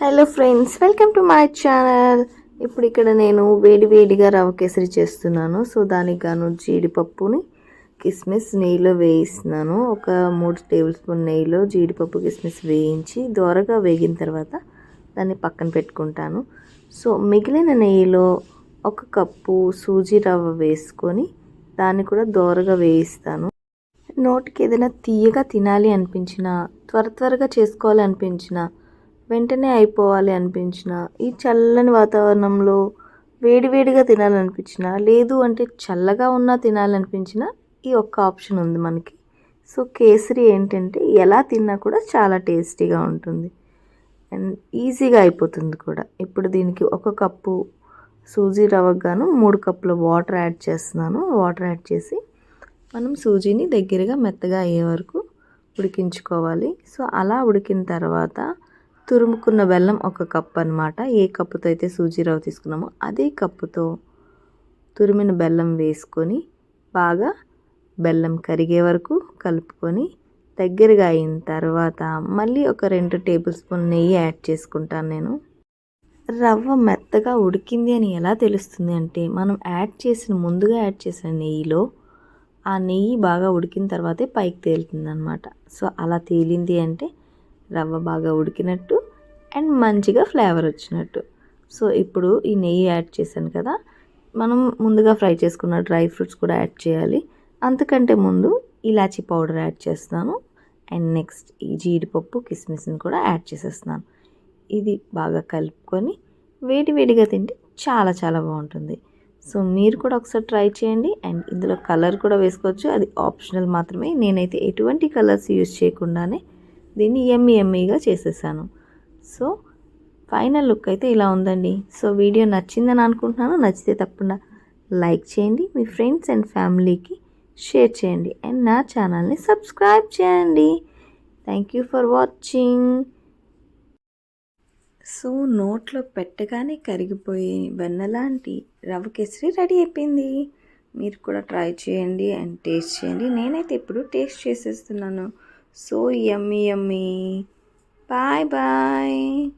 Hello friends welcome to my channel. ఇప్పుడు ఇక్కడ నేను వేడి వేడిగా రవ్వ కేసరి చేస్తున్నాను. సో దానికి గాను జీడిపప్పుని కిస్మిస్ నెయ్యిలో వేయిస్తున్నాను. ఒక మూడు టేబుల్ స్పూన్ నెయ్యిలో జీడిపప్పు కిస్మిస్ వేయించి దోరగా వేగిన తర్వాత దాన్ని పక్కన పెట్టుకుంటాను. సో మిగిలిన నెయ్యిలో ఒక కప్పు సూజీ రవ్వ వేసుకొని దాన్ని కూడా దోరగా వేయిస్తాను. నోటికి ఏదైనా తీయగా తినాలి అనిపించినా త్వర త్వరగా చేసుకోవాలి అనిపించినా వెంటనే అయిపోవాలి అనిపించిన ఈ చల్లని వాతావరణంలో వేడివేడిగా తినాలనిపించిన లేదు అంటే చల్లగా ఉన్నా తినాలనిపించిన ఈ ఒక్క ఆప్షన్ ఉంది మనకి. సో కేసరి ఏంటంటే ఎలా తిన్నా కూడా చాలా టేస్టీగా ఉంటుంది. అండ్ ఈజీగా అయిపోతుంది కూడా. ఇప్పుడు దీనికి ఒక కప్పు సూజీ రవ్వగాను మూడు కప్పుల వాటర్ యాడ్ చేస్తున్నాను. వాటర్ యాడ్ చేసి మనం సూజీని దగ్గరగా మెత్తగా అయ్యే వరకు ఉడికించుకోవాలి. సో అలా ఉడికిన తర్వాత తురుముకున్న బెల్లం ఒక కప్ అనమాట ఏ కప్పుతో అయితే సూజీ రవ్వ తీసుకున్నామో అదే కప్పుతో తురిమిన బెల్లం వేసుకొని బాగా బెల్లం కరిగే వరకు కలుపుకొని దగ్గరగా అయిన తర్వాత మళ్ళీ ఒక రెండు టేబుల్ స్పూన్ నెయ్యి యాడ్ చేసుకుంటాను నేను. రవ్వ మెత్తగా ఉడికింది అని ఎలా తెలుస్తుంది అంటే మనం యాడ్ చేసిన ముందుగా యాడ్ చేసిన నెయ్యిలో ఆ నెయ్యి బాగా ఉడికిన తర్వాతే పైకి తేలుతుంది అనమాట సో అలా తేలింది అంటే రవ్వ బాగా ఉడికినట్టు అండ్ మంచిగా ఫ్లేవర్ వచ్చినట్టు. సో ఇప్పుడు ఈ నెయ్యి యాడ్ చేశాను కదా మనం ముందుగా ఫ్రై చేసుకున్న డ్రై ఫ్రూట్స్ కూడా యాడ్ చేయాలి. అంతకంటే ముందు ఇలాచీ పౌడర్ యాడ్ చేస్తున్నాను అండ్ నెక్స్ట్ ఈ జీడిపప్పు కిస్మిస్ని కూడా యాడ్ చేసేస్తున్నాను. ఇది బాగా కలుపుకొని వేడి వేడిగా తింటే చాలా చాలా బాగుంటుంది. సో మీరు కూడా ఒకసారి ట్రై చేయండి అండ్ ఇందులో కలర్ కూడా వేసుకోవచ్చు. అది ఆప్షనల్ మాత్రమే. నేనైతే ఎటువంటి కలర్స్ యూజ్ చేయకుండానే దీన్ని ఎమ్మి ఎమ్మీగా చేసేసాను. సో ఫైనల్ లుక్ అయితే ఇలా ఉందండి. సో వీడియో నచ్చిందని అనుకుంటున్నాను. నచ్చితే తప్పకుండా లైక్ చేయండి. మీ ఫ్రెండ్స్ అండ్ ఫ్యామిలీకి షేర్ చేయండి. అండ్ నా ఛానల్ని సబ్స్క్రైబ్ చేయండి. Thank you for watching so నోట్లో పెట్టగానే కరిగిపోయే వెన్నలాంటి రవ్వ కేసరి రెడీ అయిపోయింది. మీరు కూడా ట్రై చేయండి అండ్ టేస్ట్ చేయండి. నేనైతే ఇప్పుడు టేస్ట్ చేసేస్తున్నాను. So yummy, yummy. Bye bye.